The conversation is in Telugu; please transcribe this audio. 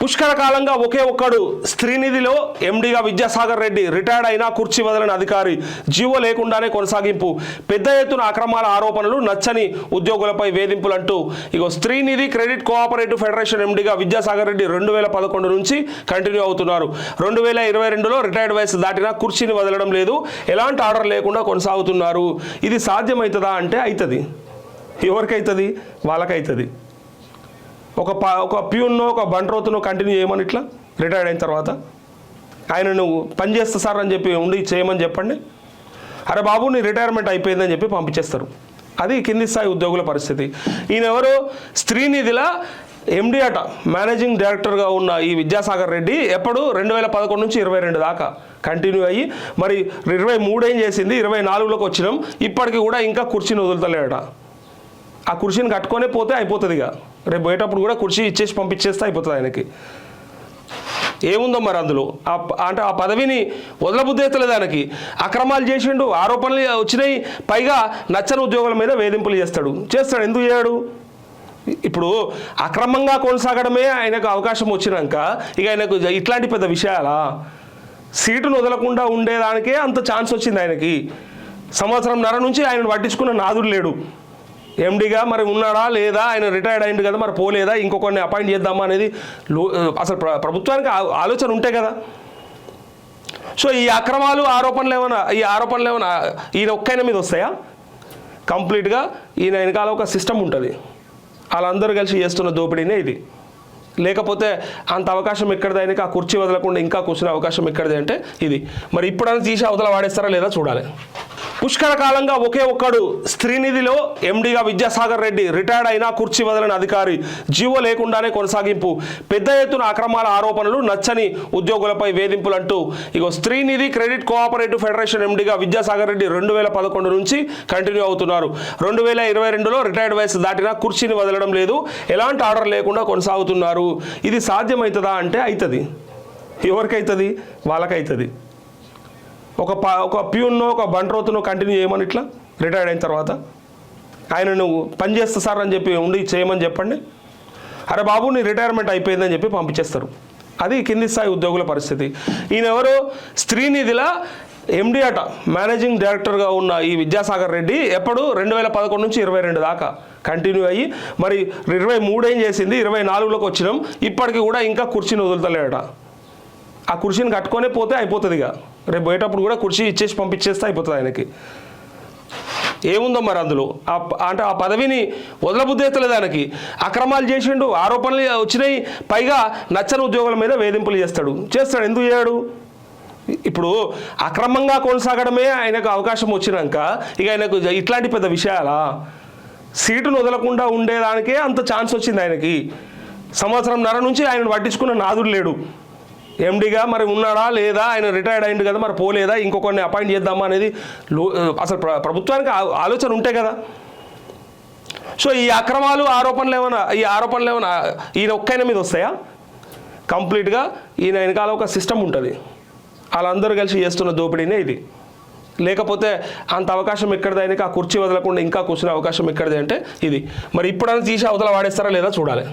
పుష్కర కాలంగా ఒకే ఒక్కడు స్త్రీనిధిలో ఎండిగా విద్యాసాగర్ రెడ్డి రిటైర్డ్ అయినా కుర్చీ వదలని అధికారి జీవో లేకుండానే కొనసాగింపు. పెద్ద ఎత్తున అక్రమాల ఆరోపణలు నచ్చని ఉద్యోగులపై వేధింపులంటూ. ఇగో స్త్రీనిధి క్రెడిట్ కోఆపరేటివ్ ఫెడరేషన్ ఎండిగా విద్యాసాగర్ రెడ్డి రెండు వేల పదకొండు నుంచి కంటిన్యూ అవుతున్నారు. రెండు వేల ఇరవై రెండులో రిటైర్డ్ వయసు దాటినా కుర్చీని వదలడం లేదు. ఎలాంటి ఆర్డర్ లేకుండా కొనసాగుతున్నారు. ఇది సాధ్యమవుతుందా అంటే అవుతుంది ఎవరికైతుంది? వాళ్ళకైతుంది. ఒక ప ఒక ప్యూన్నో ఒక బంట్రోతునో కంటిన్యూ చేయమని ఇట్లా రిటైర్డ్ అయిన తర్వాత ఆయన నువ్వు పని చేస్తా సార్ అని చెప్పి ఉండి చేయమని చెప్పండి. అరే బాబు నీ రిటైర్మెంట్ అయిపోయిందని చెప్పి పంపించేస్తారు. అది కింది స్థాయి ఉద్యోగుల పరిస్థితి. ఈయన ఎవరు స్త్రీనిధిల ఎండి అట మేనేజింగ్ డైరెక్టర్గా ఉన్న ఈ విద్యాసాగర్ రెడ్డి ఎప్పుడు రెండు వేల పదకొండు నుంచి ఇరవై రెండు దాకా కంటిన్యూ అయ్యి మరి ఇరవై మూడు ఏం చేసింది? ఇరవై నాలుగులోకి వచ్చినాం. ఇప్పటికి కూడా ఇంకా కుర్చీని వదులుతలేడట. ఆ కుర్చీని కట్టుకొనే పోతే అయిపోతుంది ఇక రేపు పోయేటప్పుడు కూడా కుర్చీ ఇచ్చేసి పంపించేస్తే అయిపోతుంది ఆయనకి. ఏముందో మరి అందులో? అంటే ఆ పదవిని వదలబుద్ధేస్తలేదు ఆయనకి. అక్రమాలు చేసిండు ఆరోపణలు వచ్చినాయి పైగా నచ్చని ఉద్యోగుల మీద వేధింపులు చేస్తాడు. చేస్తాడు ఎందుకు చేయడు? ఇప్పుడు అక్రమంగా కొనసాగడమే ఆయనకు అవకాశం వచ్చినాక ఇక ఆయనకు ఇట్లాంటి పెద్ద విషయాలా? సీటును వదలకుండా ఉండేదానికే అంత ఛాన్స్ వచ్చింది ఆయనకి. సంవత్సరం నర నుంచి ఆయన పట్టించుకున్న నాదుడు లేడు. ఎండిగా మరి ఉన్నాడా లేదా? ఆయన రిటైర్డ్ అయింది కదా మరి పోలేదా? ఇంకొకరిని అపాయింట్ చేద్దామా అనేది లో- అసలు ప్రభుత్వానికి ఆలోచన ఉంటే కదా. సో ఈ అక్రమాలు ఆరోపణలు ఏమైనా ఈ ఆరోపణలు ఏమైనా ఈయన ఒక్కైన మీద వస్తాయా? కంప్లీట్గా ఈయన వెనకాల ఒక సిస్టమ్ ఉంటుంది. వాళ్ళందరూ కలిసి చేస్తున్న దోపిడీనే ఇది. లేకపోతే అంత అవకాశం ఎక్కడిదైనా ఆయనకి? ఆ కుర్చీ వదలకుండా ఇంకా కూర్చునే అవకాశం ఎక్కడిది అంటే ఇది. మరి ఇప్పుడైనా తీసి అవతల వాడేస్తారా లేదా చూడాలి. పుష్కర కాలంగా ఒకే ఒక్కడు స్త్రీనిధిలో ఎండిగా విద్యాసాగర్ రెడ్డి రిటైర్డ్ అయినా కుర్చీ వదలని అధికారి. జీవో లేకుండానే కొనసాగింపు. పెద్ద ఎత్తున అక్రమాల ఆరోపణలు నచ్చని ఉద్యోగులపై వేధింపులంటూ. ఇగో స్త్రీనిధి క్రెడిట్ కోఆపరేటివ్ ఫెడరేషన్ ఎండిగా విద్యాసాగర్ రెడ్డి రెండు వేల పదకొండు నుంచి కంటిన్యూ అవుతున్నారు. రెండు వేల ఇరవై రెండులో రిటైర్డ్ వయసు దాటినా కుర్చీని వదలడం లేదు. ఎలాంటి ఆర్డర్ లేకుండా కొనసాగుతున్నారు. ఇది సాధ్యమవుతుందా అంటే అవుతుంది ఎవరికైతుంది? వాళ్ళకైతుంది. ఒక ప ఒక ప్యూన్నో ఒక బంట్రోతునో కంటిన్యూ చేయమని ఇట్లా రిటైర్డ్ అయిన తర్వాత ఆయన నువ్వు పని చేస్తా సార్ అని చెప్పి ఉండి చేయమని చెప్పండి. అరే బాబు నీ రిటైర్మెంట్ అయిపోయిందని చెప్పి పంపించేస్తారు. అది కింది స్థాయి ఉద్యోగుల పరిస్థితి. ఈయన ఎవరు ఎండి అట మేనేజింగ్ డైరెక్టర్గా ఉన్న ఈ విద్యాసాగర్ రెడ్డి ఎప్పుడు రెండు వేల పదకొండు నుంచి ఇరవై రెండు దాకా కంటిన్యూ అయ్యి మరి ఇరవై మూడు ఏం చేసింది ఇరవై నాలుగులోకి వచ్చినాం ఇప్పటికి కూడా ఇంకా కుర్చీని వదులుతలేడట. ఆ కుర్చీని కట్టుకొనే పోతే అయిపోతుంది ఇక. రేపు పోయేటప్పుడు కూడా కుర్చీ ఇచ్చేసి పంపించేస్తే అయిపోతుంది ఆయనకి. ఏముందో మరి అందులో? ఆ అంటే ఆ పదవిని వదలబుద్ధేస్తలేదు ఆయనకి. అక్రమాలు చేసిండు ఆరోపణలు వచ్చినాయి పైగా నచ్చని ఉద్యోగుల మీద వేధింపులు చేస్తాడు. చేస్తాడు ఎందుకు చేయడు? ఇప్పుడు అక్రమంగా కొనసాగడమే ఆయనకు అవకాశం వచ్చినాక ఇక ఆయనకు ఇట్లాంటి పెద్ద విషయాలా? సీటును వదలకుండా ఉండేదానికే అంత ఛాన్స్ వచ్చింది ఆయనకి. సంవత్సరం నర నుంచి ఆయన పట్టించుకున్న నాదుడు లేడు. ఎండిగా మరి ఉన్నాడా లేదా? ఆయన రిటైర్డ్ అయింది కదా మరి పోలేదా? ఇంకొకరిని అపాయింట్ చేద్దామా అనేది లో- అసలు ప్రభుత్వానికి ఆలోచన ఉంటే కదా. సో ఈ అక్రమాలు ఆరోపణలు ఏమైనా ఈ ఆరోపణలు ఏమైనా ఈయన ఒక్కైన మీద వస్తాయా? కంప్లీట్గా ఈయన వెనకాల ఒక సిస్టమ్ ఉంటుంది. వాళ్ళందరూ కలిసి చేస్తున్న దోపిడీనే ఇది. లేకపోతే అంత అవకాశం ఎక్కడిది ఆయనకి? ఆ కుర్చీ వదలకుండా ఇంకా కూర్చునే అవకాశం ఎక్కడిది అంటే ఇది. మరి ఇప్పుడైనా తీసి అవతల వాడేస్తారా లేదా చూడాలి.